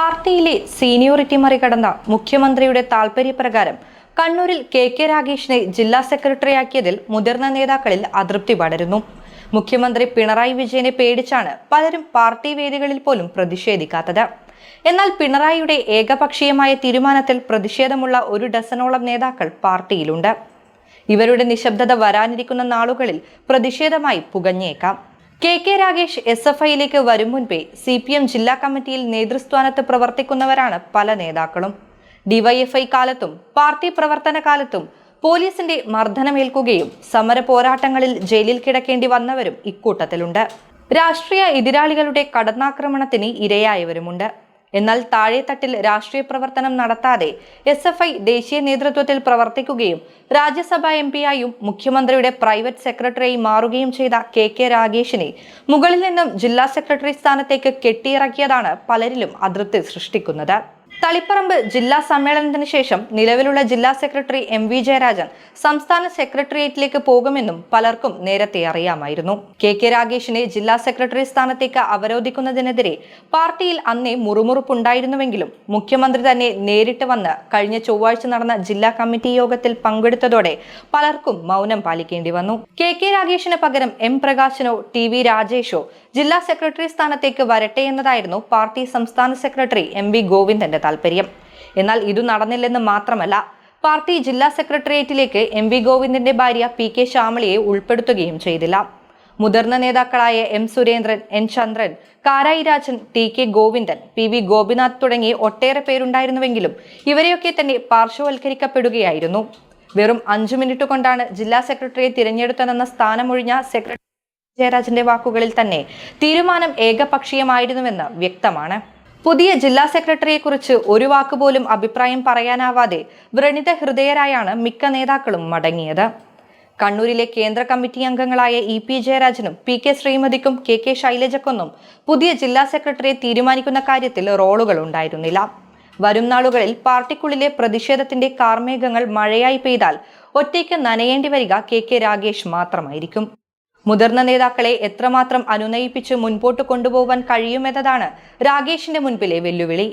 പാർട്ടിയിലെ സീനിയോറിറ്റി മറികടന്ന മുഖ്യമന്ത്രിയുടെ താൽപര്യപ്രകാരം കണ്ണൂരിൽ കെ കെ രാഗേഷിനെ ജില്ലാ സെക്രട്ടറിയാക്കിയതിൽ മുതിർന്ന നേതാക്കളിൽ അതൃപ്തി പടരുന്നു. മുഖ്യമന്ത്രി പിണറായി വിജയനെ പേടിച്ചാണ് പലരും പാർട്ടി വേദികളിൽ പോലും പ്രതിഷേധിക്കാത്തത്. എന്നാൽ പിണറായിയുടെ ഏകപക്ഷീയമായ തീരുമാനത്തിൽ പ്രതിഷേധമുള്ള ഒരു ഡസനോളം നേതാക്കൾ പാർട്ടിയിലുണ്ട്. ഇവരുടെ നിശബ്ദത വരാനിരിക്കുന്ന നാളുകളിൽ പ്രതിഷേധമായി പുകഞ്ഞേക്കാം. K K Ragesh S F ഐയിലേക്ക് വരും മുൻപേ സി പി എം ജില്ലാ കമ്മിറ്റിയിൽ നേതൃസ്ഥാനത്ത് പ്രവർത്തിക്കുന്നവരാണ് പല നേതാക്കളും. ഡിവൈഎഫ്ഐ കാലത്തും പാർട്ടി പ്രവർത്തന കാലത്തും പോലീസിന്റെ മർദ്ദനമേൽക്കുകയും സമര പോരാട്ടങ്ങളിൽ ജയിലിൽ കിടക്കേണ്ടി വന്നവരും ഇക്കൂട്ടത്തിലുണ്ട്. രാഷ്ട്രീയ എതിരാളികളുടെ കടന്നാക്രമണത്തിന് ഇരയായവരുമുണ്ട്. എന്നാൽ താഴെത്തട്ടിൽ രാഷ്ട്രീയ പ്രവർത്തനം നടത്താതെ എസ് എഫ് ഐ ദേശീയ നേതൃത്വത്തിൽ പ്രവർത്തിക്കുകയും രാജ്യസഭാ എം പിയായും മുഖ്യമന്ത്രിയുടെ പ്രൈവറ്റ് സെക്രട്ടറിയായി മാറുകയും ചെയ്ത കെ കെ രാഗേഷിനെ മുകളിൽ നിന്നും ജില്ലാ സെക്രട്ടറി സ്ഥാനത്തേക്ക് കെട്ടിയിറക്കിയതാണ് പലരിലും അതൃപ്തി സൃഷ്ടിക്കുന്നത്. തളിപ്പറമ്പ് ജില്ലാ സമ്മേളനത്തിന് ശേഷം നിലവിലുള്ള ജില്ലാ സെക്രട്ടറി എം വി ജയരാജൻ സംസ്ഥാന സെക്രട്ടേറിയറ്റിലേക്ക് പോകുമെന്നും പലർക്കും നേരത്തെ അറിയാമായിരുന്നു. കെ കെ രാഗേഷിനെ ജില്ലാ സെക്രട്ടറി സ്ഥാനത്തേക്ക് അവരോധിക്കുന്നതിനെതിരെ പാർട്ടിയിൽ അന്നേ മുറുമുറുപ്പുണ്ടായിരുന്നുവെങ്കിലും മുഖ്യമന്ത്രി തന്നെ നേരിട്ട് വന്ന് കഴിഞ്ഞ ചൊവ്വാഴ്ച നടന്ന ജില്ലാ കമ്മിറ്റി യോഗത്തിൽ പങ്കെടുത്തതോടെ പലർക്കും മൗനം പാലിക്കേണ്ടി വന്നു. കെ കെ രാഗേഷിന് പകരം എം പ്രകാശനോ ടി വി രാജേഷോ ജില്ലാ സെക്രട്ടറി സ്ഥാനത്തേക്ക് വരട്ടെ എന്നതായിരുന്നു പാർട്ടി സംസ്ഥാന സെക്രട്ടറി എം വി ഗോവിന്ദന്റെ താൽപര്യം. എന്നാൽ ഇതു നടന്നില്ലെന്ന് മാത്രമല്ല പാർട്ടി ജില്ലാ സെക്രട്ടേറിയറ്റിലേക്ക് എം വി ഗോവിന്ദന്റെ ഭാര്യ പി കെ ശ്യാമളിയെ ഉൾപ്പെടുത്തുകയും ചെയ്തില്ല. മുതിർന്ന നേതാക്കളായ M Surendran N Chandran Karayi Rajan T K Govindan P V Gopinath തുടങ്ങി ഒട്ടേറെ പേരുണ്ടായിരുന്നുവെങ്കിലും ഇവരെയൊക്കെ തന്നെ പാർശ്വവൽക്കരിക്കപ്പെടുകയായിരുന്നു. വെറും അഞ്ചു മിനിറ്റ് കൊണ്ടാണ് ജില്ലാ സെക്രട്ടറിയെ തിരഞ്ഞെടുത്തതെന്ന സ്ഥാനമൊഴിഞ്ഞ സെക്രട്ടറി ജയരാജന്റെ വാക്കുകളിൽ തന്നെ തീരുമാനം ഏകപക്ഷീയമായിരുന്നുവെന്ന് വ്യക്തമാണ്. പുതിയ ജില്ലാ സെക്രട്ടറിയെക്കുറിച്ച് ഒരു വാക്കുപോലും അഭിപ്രായം പറയാനാവാതെ വ്രണിത ഹൃദയരായാണ് മിക്ക നേതാക്കളും മടങ്ങിയത്. കണ്ണൂരിലെ കേന്ദ്ര കമ്മിറ്റി അംഗങ്ങളായ ഇ പി ജയരാജനും പി കെ ശ്രീമതിക്കും കെ കെ ശൈലജക്കൊന്നും പുതിയ ജില്ലാ സെക്രട്ടറിയെ തീരുമാനിക്കുന്ന കാര്യത്തിൽ റോളുകൾ ഉണ്ടായിരുന്നില്ല. വരും നാളുകളിൽ പാർട്ടിക്കുള്ളിലെ പ്രതിഷേധത്തിന്റെ കാർമേഘങ്ങൾ മഴയായി പെയ്താൽ ഒറ്റയ്ക്ക് നനയേണ്ടി വരിക കെ കെ രാഗേഷ് മാത്രമായിരിക്കും. മുതിർന്ന നേതാക്കളെ എത്രമാത്രം അനുനയിപ്പിച്ച് മുൻപോട്ട് കൊണ്ടുപോകാൻ കഴിയുമെന്നതാണ് രാഗേഷിന്റെ മുൻപിലെ വെല്ലുവിളി.